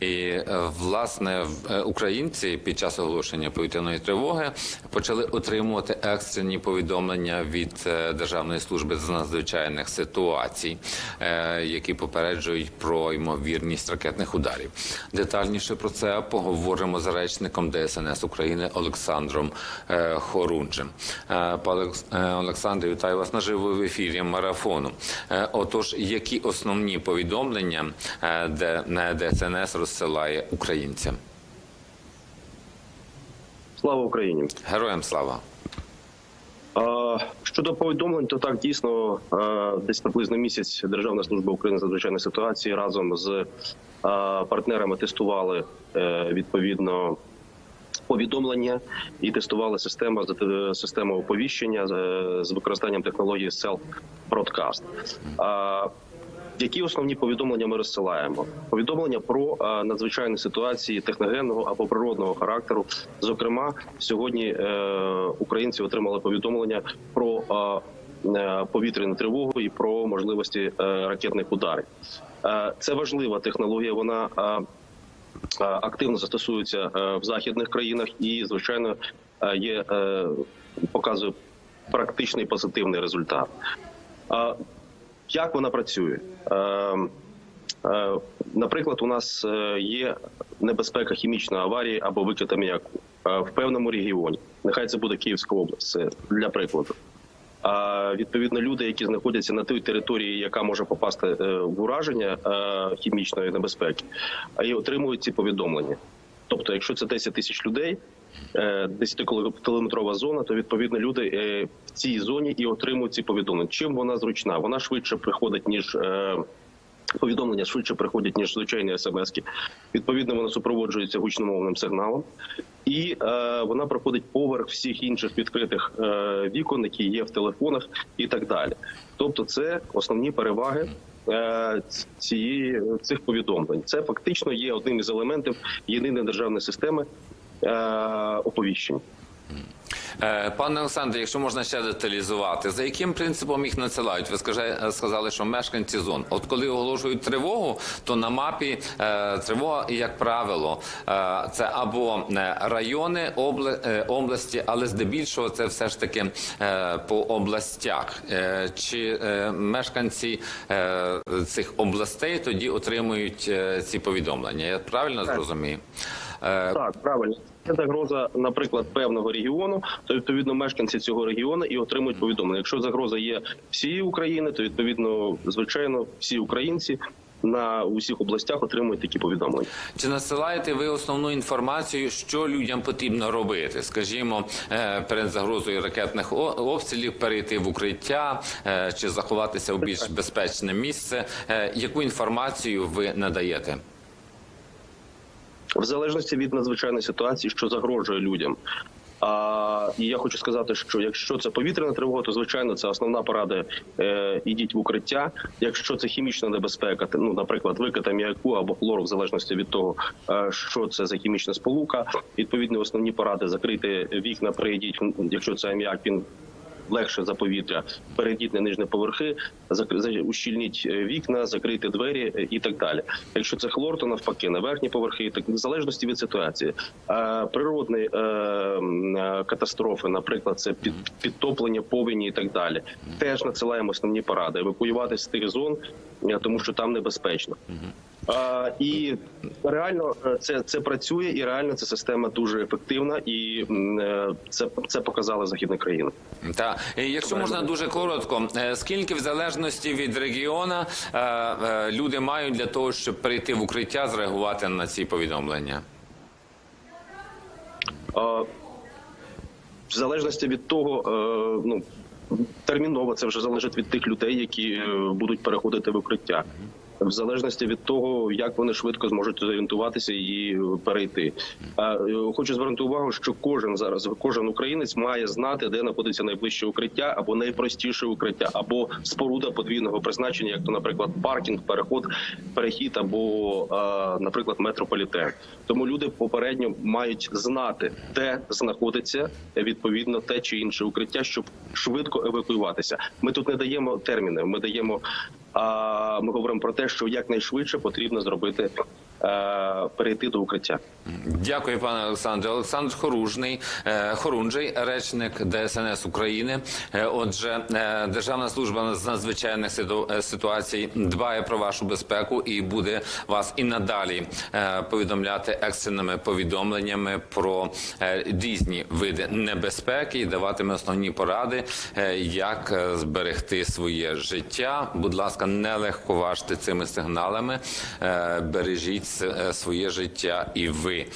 І е, власне е, українці під час оголошення повітряної тривоги почали отримувати екстрені повідомлення від е, Державної служби з надзвичайних ситуацій, які попереджують про ймовірність ракетних ударів. Детальніше про це поговоримо з речником ДСНС України Олександром Хорунжем. Пане Олександре, вітаю вас наживо в ефірі марафону. Отож, які основні повідомлення де ДСНС розсилає українцям? Слава Україні! Героям слава! Щодо повідомлень, то так дійсно десь приблизно місяць Державна служба України з ситуацій разом з партнерами тестували е, відповідно. Повідомлення і тестували систему систему оповіщення з, з використанням технології Self Broadcast. А, які основні повідомлення ми розсилаємо? Повідомлення про е, надзвичайні ситуації техногенного або природного характеру. Зокрема, сьогодні е, українці отримали повідомлення про е, повітряну тривогу і про можливості ракетних ударів. Це важлива технологія. Вона активно застосується в західних країнах і, звичайно, є показує практичний позитивний результат. Як вона працює? Е, е, Наприклад, у нас е, є небезпека хімічної аварії або викид аміаку е, в певному регіоні. Нехай це буде Київська область, це для прикладу. А відповідно, люди, які знаходяться на тій території, яка може попасти в ураження хімічної небезпеки, і отримують ці повідомлення. Тобто, якщо це 10 тисяч людей, 10-кілометрова зона, то відповідно люди е, в цій зоні і отримують ці повідомлення. Чим вона зручна? Вона швидше приходить ніж. е, Повідомлення швидше приходять ніж звичайні смски. Відповідно, воно супроводжується гучномовним сигналом, і е, вона проходить поверх всіх інших відкритих е, вікон, які є в телефонах, і так далі. Тобто, це основні переваги. е, Цієї цих повідомлень це фактично є одним із елементів єдиної державної системи е, оповіщень. Е, Пане Олександре, якщо можна ще деталізувати, за яким принципом їх надсилають? Ви сказали, що мешканці зон. От коли оголошують тривогу, то на мапі е, тривога, як правило, е, це або е, райони е, області, але здебільшого це все ж таки е, по областях. Е, Чи е, мешканці е, цих областей тоді отримують е, ці повідомлення? Я правильно зрозумію? Е, Так, правильно. Це загроза, наприклад, певного регіону, то відповідно мешканці цього регіону і отримують повідомлення. Якщо загроза є всієї України, то відповідно, звичайно, всі українці на усіх областях отримують такі повідомлення. Чи насилаєте ви основну інформацію, що людям потрібно робити? Скажімо, е, перед загрозою ракетних обстрілів перейти в укриття е, чи заховатися в більш безпечне місце? Яку інформацію ви надаєте? В залежності від надзвичайної ситуації, що загрожує людям. А і я хочу сказати, що якщо це повітряна тривога, то звичайно це основна порада. Е, ідіть в укриття. Якщо це хімічна небезпека, ну наприклад, викид аміаку або хлору, в залежності від того, е, що це за хімічна сполука. Відповідно, основні поради закрити вікна, перейдіть, якщо це аміак, він легше за повітря. Перейдіть на нижні поверхи, ущільніть е, вікна, закрийте двері е, і так далі. Якщо це хлор, то навпаки на верхні поверхи, так в залежності від ситуації. Е, природні е, катастрофи, наприклад, це під, підтоплення, повені і так далі. Теж надсилаємо основні поради. Евакуюватися з тих зон, тому що там небезпечно. А, і реально е, це, це працює, і реально ця система дуже ефективна, і е, це, це показали західні країни. Та і якщо можна дуже коротко, е, скільки в залежності від регіона люди мають для того, щоб перейти в укриття, зреагувати на ці повідомлення? А, В залежності від того, ну терміново це вже залежить від тих людей, які будуть переходити в укриття. В залежності від того, як вони швидко зможуть зорієнтуватися і перейти. Е, хочу звернути увагу, що кожен зараз, кожен українець має знати, де знаходиться найближче укриття або найпростіше укриття, або споруда подвійного призначення, як то, наприклад, паркінг, переход, перехід або, наприклад, метрополітен. Тому люди попередньо мають знати, де знаходиться відповідно те чи інше укриття, щоб швидко евакуюватися. Ми тут не даємо терміни, ми даємо ми говоримо про те, що якнайшвидше потрібно зробити перейти до укриття. Дякую, пане Олександре. Олександр Хоружний, е, Хорунжий, речник ДСНС України. Е, Отже, е, Державна служба з надзвичайних ситу- е, ситуацій дбає про вашу безпеку і буде вас і надалі е, повідомляти екстреними повідомленнями про е, різні види небезпеки і даватиме основні поради, е, як е, зберегти своє життя. Будь ласка, не легковажте цими сигналами, е, бережіть е, своє життя і ви.